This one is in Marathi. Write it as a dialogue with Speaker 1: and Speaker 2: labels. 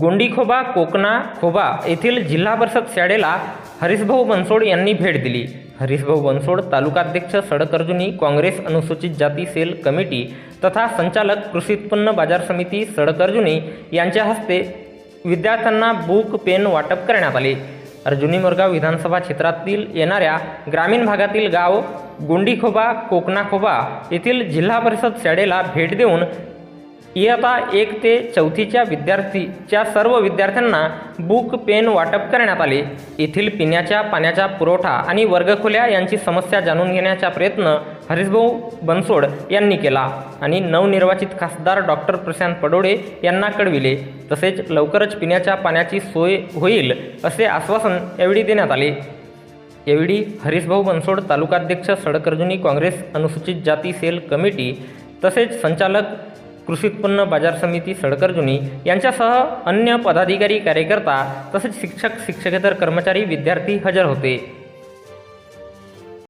Speaker 1: गोंडीखोबा कोकणा खोबा येथील जिल्हा परिषद शाळेला हरीशभाऊ बनसोड यांनी भेट दिली. हरीशभाऊ बनसोड तालुकाध्यक्ष सडक अर्जुनी काँग्रेस अनुसूचित जाती सेल कमिटी तथा संचालक कृषी उत्पन्न बाजार समिती सडक अर्जुनी यांच्या हस्ते विद्यार्थ्यांना बुक पेन वाटप करण्यात आले. अर्जुनी मोरगाव विधानसभा क्षेत्रातील येणाऱ्या ग्रामीण भागातील गाव गोंडीखोबा कोकणाखोबा येथील जिल्हा परिषद शाळेला भेट देऊन इयत्ता एक ते चौथीच्या विद्यार्थीच्या सर्व विद्यार्थ्यांना बुक पेन वाटप करण्यात आले. येथील पिण्याच्या पाण्याचा पुरवठा आणि वर्गखोल्या यांची समस्या जाणून घेण्याचा प्रयत्न हरीशभाऊ बनसोड यांनी केला आणि नवनिर्वाचित खासदार डॉक्टर प्रशांत पडोळे यांना कळविले. तसेच लवकरच पिण्याच्या पाण्याची सोय होईल असे आश्वासन यावेळी देण्यात आले. यावेळी हरीशभाऊ बनसोड तालुकाध्यक्ष सडकर्जुनी काँग्रेस अनुसूचित जाती सेल कमिटी तसेच संचालक कृषी उत्पन्न बाजार समिती सडकर्जुनी यांच्यासह अन्य पदाधिकारी कार्यकर्ता तसेच शिक्षक शिक्षकेतर कर्मचारी विद्यार्थी हजर होते.